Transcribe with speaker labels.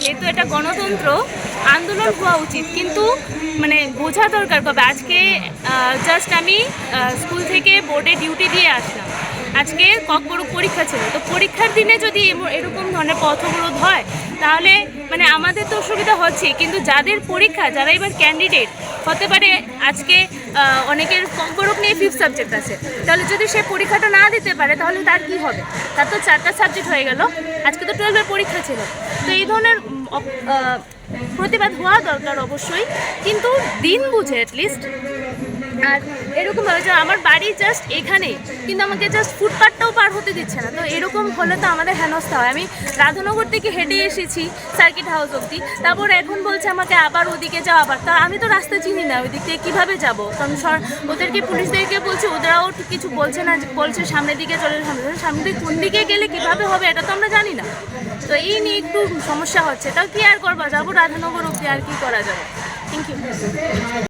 Speaker 1: যেহেতু এটা গণতন্ত্র, আন্দোলন হওয়া উচিত। কিন্তু মানে বোঝা দরকার কবে? আজকে জাস্ট আমি স্কুল থেকে বোর্ডে ডিউটি দিয়ে আসলাম। আজকে ককবরক পরীক্ষা ছিল। তো পরীক্ষার দিনে যদি এরকম ধরনের পথ অবরোধ হয়, তাহলে মানে আমাদের তো অসুবিধা হচ্ছে কিন্তু যাদের পরীক্ষা, যারা এবার ক্যান্ডিডেট হতে পারে আজকে অনেকের ককবরক নিয়ে ফিফথ সাবজেক্ট আছে। তাহলে যদি সে পরীক্ষাটা না দিতে পারে, তাহলে তার কি হবে? তার তো চারটা সাবজেক্ট হয়ে গেল। আজকে তো টুয়েলভের পরীক্ষা ছিল। তো এই ধরনের প্রতিবাদ হওয়া দরকার অবশ্যই। কিন্তু দিন বুঝে অ্যাটলিস্ট আর এরকম যে আমার বাড়ি জাস্ট এখানে, কিন্তু আমাকে জাস্ট ফুটপাথটাও পার হতে দিচ্ছে না। তো এরকম হলে তো আমাদের হেনস্থা হয়। আমি রাধানগর থেকে হেঁটে এসেছি সার্কিট হাউস অবধি। তারপর এখন বলছে আমাকে আবার ওদিকে যাও, আবার। তা আমি তো রাস্তা চিনি না ওই দিক থেকে কীভাবে যাব? কারণ সর- ওদেরকে, পুলিশদেরকে বলছে, ওদেরাও কিছু বলছে না বলছে সামনের দিকে চলে সামনে সামনে কোন দিকে গেলে কীভাবে হবে এটা তো আমরা জানি না। তো এই নিয়ে একটু সমস্যা হচ্ছে। তাও কি আর করবা? যাব রাধানগর অবধি, আর কি করা যাবে? Thank you